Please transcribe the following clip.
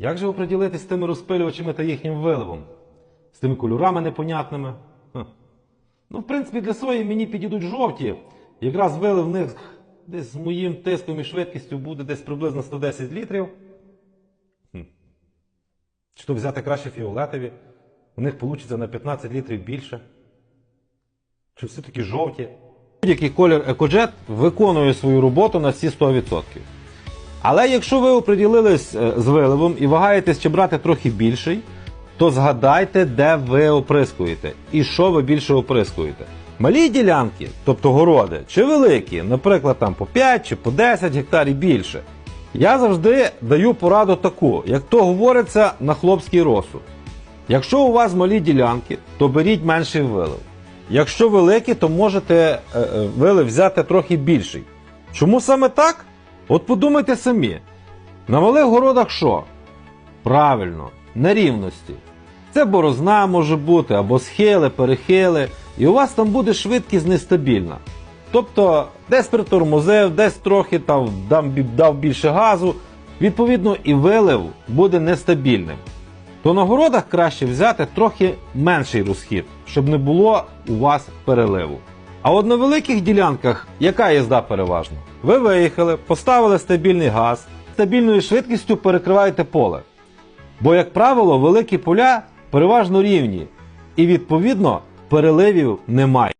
Як же оприділитись з тими розпилювачами та їхнім виливом? З тими кольорами непонятними? Хм. Ну, в принципі, для сої мені підійдуть жовті. Якраз вилив в них десь з моїм тиском і швидкістю буде десь приблизно 110 літрів. Хм. Чи то взяти краще фіолетові? У них вийде на 15 літрів більше. Чи все-таки жовті? Будь-який колір екоджет виконує свою роботу на всі 100%. Але якщо ви оприділились е, з виливом і вагаєтесь чи брати трохи більший, то згадайте, де ви оприскуєте і що ви більше оприскуєте. Малі ділянки, тобто городи, чи великі, наприклад, там по 5 чи по 10 гектарів більше. Я завжди даю пораду таку, як то говориться на хлопський розсуд. Якщо у вас малі ділянки, то беріть менший вилив. Якщо великі, то можете е, е, вилив взяти трохи більший. Чому саме так? От подумайте самі. На малих городах що? Правильно, нерівності. Це борозна може бути, або схили, перехили, і у вас там буде швидкість нестабільна. Тобто, десь притормозив, десь трохи там дав більше газу, відповідно, і вилив буде нестабільним. То на городах краще взяти трохи менший розхід, щоб не було у вас переливу. А от на великих ділянках яка їзда переважно? Ви виїхали, поставили стабільний газ, стабільною швидкістю перекриваєте поле. Бо, як правило, великі поля переважно рівні, і відповідно переливів немає.